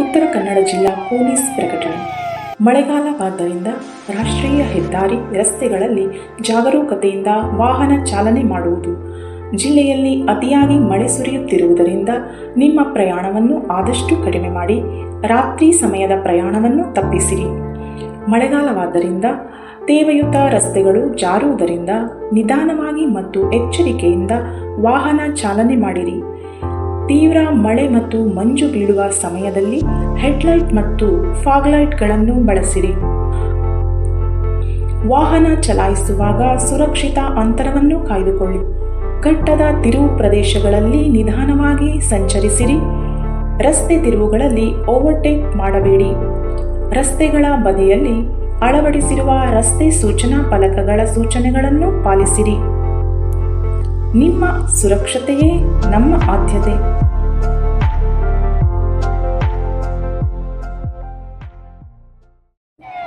ಉತ್ತರ ಕನ್ನಡ ಜಿಲ್ಲಾ ಪೊಲೀಸ್ ಪ್ರಕಟಣೆ. ಮಳೆಗಾಲವಾದ್ದರಿಂದ ರಾಷ್ಟ್ರೀಯ ಹೆದ್ದಾರಿ ರಸ್ತೆಗಳಲ್ಲಿ ಜಾಗರೂಕತೆಯಿಂದ ವಾಹನ ಚಾಲನೆ ಮಾಡುವುದು. ಜಿಲ್ಲೆಯಲ್ಲಿ ಅತಿಯಾಗಿ ಮಳೆ ಸುರಿಯುತ್ತಿರುವುದರಿಂದ ನಿಮ್ಮ ಪ್ರಯಾಣವನ್ನು ಆದಷ್ಟು ಕಡಿಮೆ ಮಾಡಿ, ರಾತ್ರಿ ಸಮಯದ ಪ್ರಯಾಣವನ್ನು ತಪ್ಪಿಸಿರಿ. ಮಳೆಗಾಲವಾದ್ದರಿಂದ ತೇವಯುತ ರಸ್ತೆಗಳು ಜಾರುವುದರಿಂದ ನಿಧಾನವಾಗಿ ಮತ್ತು ಎಚ್ಚರಿಕೆಯಿಂದ ವಾಹನ ಚಾಲನೆ ಮಾಡಿರಿ. ತೀವ್ರ ಮಳೆ ಮತ್ತು ಮಂಜು ಬೀಳುವ ಸಮಯದಲ್ಲಿ ಹೆಡ್ಲೈಟ್ ಮತ್ತು ಫಾಗ್ಲೈಟ್ಗಳನ್ನು ಬಳಸಿರಿ. ವಾಹನ ಚಲಾಯಿಸುವಾಗ ಸುರಕ್ಷಿತ ಅಂತರವನ್ನು ಕಾಯ್ದುಕೊಳ್ಳಿ. ಕಟ್ಟದ ತಿರುವು ಪ್ರದೇಶಗಳಲ್ಲಿ ನಿಧಾನವಾಗಿ ಸಂಚರಿಸಿರಿ. ರಸ್ತೆ ತಿರುವುಗಳಲ್ಲಿ ಓವರ್ಟೇಕ್ ಮಾಡಬೇಡಿ. ರಸ್ತೆಗಳ ಬದಿಯಲ್ಲಿ ಅಳವಡಿಸಿರುವ ರಸ್ತೆ ಸೂಚನಾ ಫಲಕಗಳ ಸೂಚನೆಗಳನ್ನು ಪಾಲಿಸಿರಿ. ನಿಮ್ಮ ಸುರಕ್ಷತೆಯೇ ನಮ್ಮ ಆದ್ಯತೆ.